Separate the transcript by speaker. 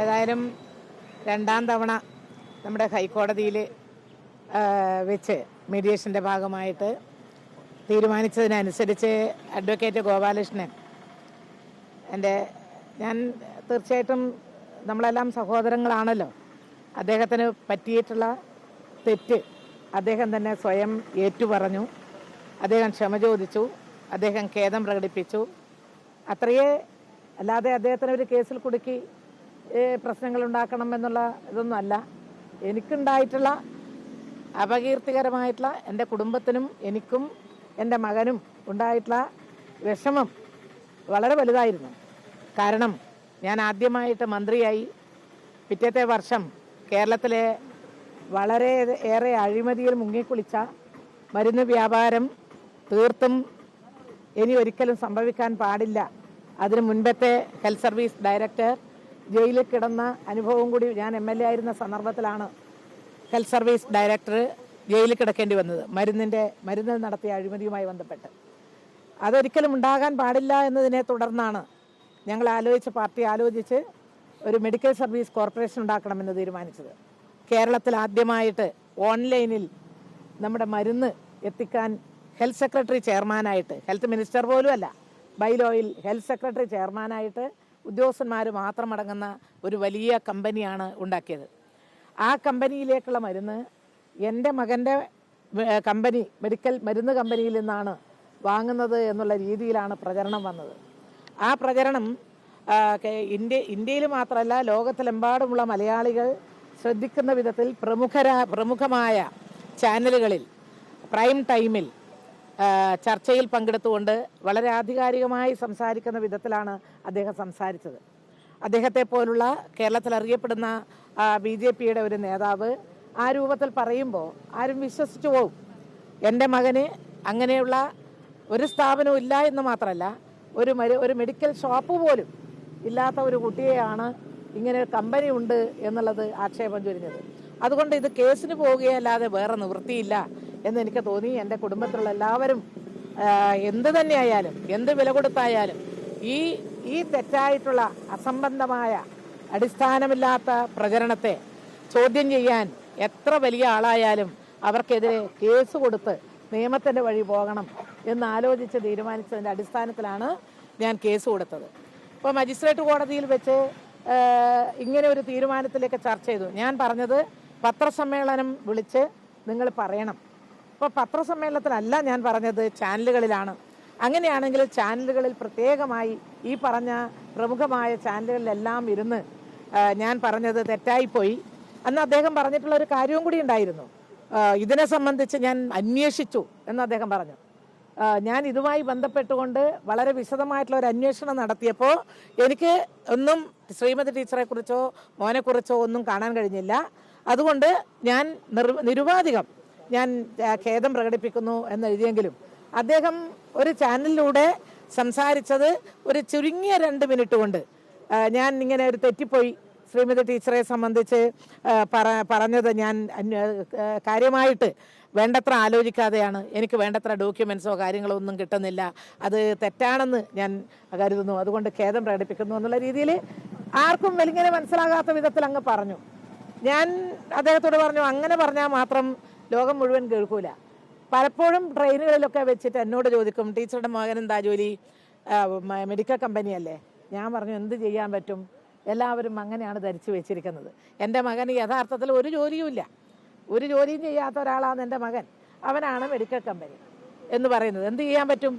Speaker 1: ഏതായാലും രണ്ടാം തവണ നമ്മുടെ ഹൈക്കോടതിയിൽ വെച്ച് മീഡിയേഷന്റെ ഭാഗമായിട്ട് തീരുമാനിച്ചതിനനുസരിച്ച് അഡ്വക്കേറ്റ് ഗോപാലകൃഷ്ണൻ എന്റെ ഞാൻ തീർച്ചയായിട്ടും നമ്മളെല്ലാം സഹോദരങ്ങളാണല്ലോ. അദ്ദേഹത്തിന് പറ്റിയിട്ടുള്ള തെറ്റ് അദ്ദേഹം തന്നെ സ്വയം ഏറ്റുപറഞ്ഞു. അദ്ദേഹം ക്ഷമ ചോദിച്ചു. അദ്ദേഹം ഖേദം പ്രകടിപ്പിച്ചു. അത്രയേ അല്ലാതെ അദ്ദേഹത്തിന് ഒരു കേസിൽ കുടുക്കി പ്രശ്നങ്ങൾ ഉണ്ടാക്കണം എന്നുള്ള ഇതൊന്നും അല്ല എനിക്കുണ്ടായിട്ടുള്ള അപകീർത്തികരമായിട്ടുള്ള എന്റെ കുടുംബത്തിനും എനിക്കും എന്റെ മകനും ഉണ്ടായിട്ടുള്ള വിഷമം വളരെ വലുതായിരുന്നു. കാരണം ഞാൻ ആദ്യമായിട്ട് മന്ത്രിയായി. പിറ്റത്തെ വർഷം കേരളത്തിലെ വളരെ ഏറെ അഴിമതിയിൽ മുങ്ങിക്കുളിച്ച മരുന്ന് വ്യാപാരം തീർത്തും ഇനി ഒരിക്കലും സംഭവിക്കാൻ പാടില്ല. അതിന് മുൻപത്തെ ഹെൽത്ത് സർവീസ് ഡയറക്ടർ ജയിലിൽ കിടന്ന അനുഭവം കൂടി ഞാൻ എം എൽ എ ആയിരുന്ന സന്ദർഭത്തിലാണ് ഹെൽത്ത് സർവീസ് ഡയറക്ടർ ജയിലിൽ കിടക്കേണ്ടി വന്നത്. മരുന്നിന്റെ മരുന്ന് നടത്തിയ അഴിമതിയുമായി ബന്ധപ്പെട്ട്. അതൊരിക്കലും ഉണ്ടാകാൻ പാടില്ല എന്നതിനെ തുടർന്നാണ് ഞങ്ങൾ ആലോചിച്ച് പാർട്ടി ആലോചിച്ച് ഒരു മെഡിക്കൽ സർവീസ് കോർപ്പറേഷൻ ഉണ്ടാക്കണമെന്ന് തീരുമാനിച്ചത്. കേരളത്തിൽ ആദ്യമായിട്ട് ഓൺലൈനിൽ നമ്മുടെ മരുന്ന് എത്തിക്കാൻ ഹെൽത്ത് സെക്രട്ടറി ചെയർമാനായിട്ട് ഹെൽത്ത് മിനിസ്റ്റർ പോലും അല്ല ബൈലോയിൽ ഹെൽത്ത് സെക്രട്ടറി ചെയർമാനായിട്ട് ഉദ്യോഗസ്ഥന്മാർ മാത്രമടങ്ങുന്ന ഒരു വലിയ കമ്പനിയാണ് ഉണ്ടാക്കിയത്. ആ കമ്പനിയിലേക്കുള്ള മരുന്ന് എന്റെ മകന്റെ കമ്പനി മെഡിക്കൽ മരുന്ന് കമ്പനിയിൽ നിന്നാണ് വാങ്ങുന്നത് എന്നുള്ള രീതിയിലാണ് പ്രചരണം വന്നത്. ആ പ്രചരണം ഇന്ത്യ ഇന്ത്യയിൽ മാത്രമല്ല ലോകത്തിലെമ്പാടുമുള്ള മലയാളികൾ ശ്രദ്ധിക്കുന്ന വിധത്തിൽ പ്രമുഖരാ പ്രമുഖമായ ചാനലുകളിൽ പ്രൈം ടൈമിൽ ചർച്ചയിൽ പങ്കെടുത്തുകൊണ്ട് വളരെ ആധികാരികമായി സംസാരിക്കുന്ന വിധത്തിലാണ് അദ്ദേഹം സംസാരിച്ചത്. അദ്ദേഹത്തെ പോലുള്ള കേരളത്തിൽ അറിയപ്പെടുന്ന ബി ജെ പിയുടെ ഒരു നേതാവ് ആ രൂപത്തിൽ പറയുമ്പോൾ ആരും വിശ്വസിച്ചു പോവും. എന്റെ മകന് അങ്ങനെയുള്ള ഒരു സ്ഥാപനവും ഇല്ല എന്ന് മാത്രമല്ല ഒരു ഒരു മെഡിക്കൽ ഷോപ്പ് പോലും ഇല്ലാത്ത ഒരു കുട്ടിയെയാണ് ഇങ്ങനെ കമ്പനി ഉണ്ട് എന്നുള്ളത് ആക്ഷേപം ചൊരിഞ്ഞത്. അതുകൊണ്ട് ഇത് കേസിന് പോവുകയല്ലാതെ വേറെ നിവൃത്തിയില്ല. എന്ന് എനിക്ക് തോന്നി. എന്റെ കുടുംബത്തിലുള്ള എല്ലാവരും എന്ത് തന്നെയായാലും എന്ത് വില കൊടുത്തായാലും ഈ ഈ തെറ്റായിട്ടുള്ള അസംബന്ധമായ അടിസ്ഥാനമില്ലാത്ത പ്രചരണത്തെ ചോദ്യം ചെയ്യാൻ എത്ര വലിയ ആളായാലും അവർക്കെതിരെ കേസ് കൊടുത്ത് നിയമത്തിന്റെ വഴി പോകണം എന്ന് ആലോചിച്ച് തീരുമാനിച്ചതിന്റെ അടിസ്ഥാനത്തിലാണ് ഞാൻ കേസ് കൊടുത്തത്. ഇപ്പോൾ മജിസ്ട്രേറ്റ് കോടതിയിൽ വെച്ച് ഇങ്ങനെ ഒരു തീരുമാനത്തിലേക്ക് ചർച്ച ചെയ്തു. ഞാൻ പറഞ്ഞത് പത്രസമ്മേളനം വിളിച്ച് നിങ്ങൾ പറയണം. ഇപ്പോൾ പത്രസമ്മേളനത്തിലല്ല ഞാൻ പറഞ്ഞത് ചാനലുകളിലാണ്. അങ്ങനെയാണെങ്കിൽ ചാനലുകളിൽ പ്രത്യേകമായി ഈ പറഞ്ഞ പ്രമുഖമായ ചാനലുകളിലെല്ലാം ഇരുന്ന് ഞാൻ പറഞ്ഞത് തെറ്റായിപ്പോയി. അന്ന് അദ്ദേഹം പറഞ്ഞിട്ടുള്ള ഒരു കാര്യവും കൂടി ഉണ്ടായിരുന്നു. ഇതിനെ സംബന്ധിച്ച് ഞാൻ അന്വേഷിച്ചു എന്ന് അദ്ദേഹം പറഞ്ഞു. ഞാൻ ഇതുമായി ബന്ധപ്പെട്ടുകൊണ്ട് വളരെ വിശദമായിട്ടുള്ള ഒരു അന്വേഷണം നടത്തിയപ്പോൾ എനിക്ക് ഒന്നും ശ്രീമതി ടീച്ചറെ കുറിച്ചോ മോനെക്കുറിച്ചോ ഒന്നും കാണാൻ കഴിഞ്ഞില്ല. അതുകൊണ്ട് ഞാൻ നിർ നിരുപാധികം ഞാൻ ഖേദം പ്രകടിപ്പിക്കുന്നു എന്നെഴുതിയെങ്കിലും. അദ്ദേഹം ഒരു ചാനലിലൂടെ സംസാരിച്ചത് ഒരു ചുരുങ്ങിയ രണ്ട് മിനിറ്റ് കൊണ്ട്. ഞാൻ ഇങ്ങനെ ഒരു തെറ്റിപ്പോയി. ശ്രീമതി ടീച്ചറെ സംബന്ധിച്ച് പറ പറഞ്ഞത് ഞാൻ കാര്യമായിട്ട് വേണ്ടത്ര ആലോചിക്കാതെയാണ്. എനിക്ക് വേണ്ടത്ര ഡോക്യുമെൻസോ കാര്യങ്ങളോ ഒന്നും കിട്ടുന്നില്ല. അത് തെറ്റാണെന്ന് ഞാൻ കരുതുന്നു. അതുകൊണ്ട് ഖേദം പ്രകടിപ്പിക്കുന്നു എന്നുള്ള രീതിയിൽ ആർക്കും വലിങ്ങനെ മനസ്സിലാകാത്ത വിധത്തിൽ അങ്ങ് പറഞ്ഞു. ഞാൻ അദ്ദേഹത്തോട് പറഞ്ഞു അങ്ങനെ പറഞ്ഞാൽ മാത്രം ലോകം മുഴുവൻ കേൾക്കൂല. പലപ്പോഴും ട്രെയിനുകളിലൊക്കെ വെച്ചിട്ട് എന്നോട് ചോദിക്കും ടീച്ചറുടെ മകൻ എന്താ ജോലി? മെഡിക്കൽ കമ്പനി അല്ലേ? ഞാൻ പറഞ്ഞു എന്ത് ചെയ്യാൻ പറ്റും? എല്ലാവരും അങ്ങനെയാണ് ധരിച്ചു വെച്ചിരിക്കുന്നത്. എന്റെ മകന് യഥാർത്ഥത്തിൽ ഒരു ജോലിയുമില്ല ഒരു ജോലിയും ചെയ്യാത്ത ഒരാളാണ് എന്റെ മകൻ. അവനാണ് മെഡിക്കൽ കമ്പനി എന്ന് പറയുന്നത്. എന്ത് ചെയ്യാൻ പറ്റും?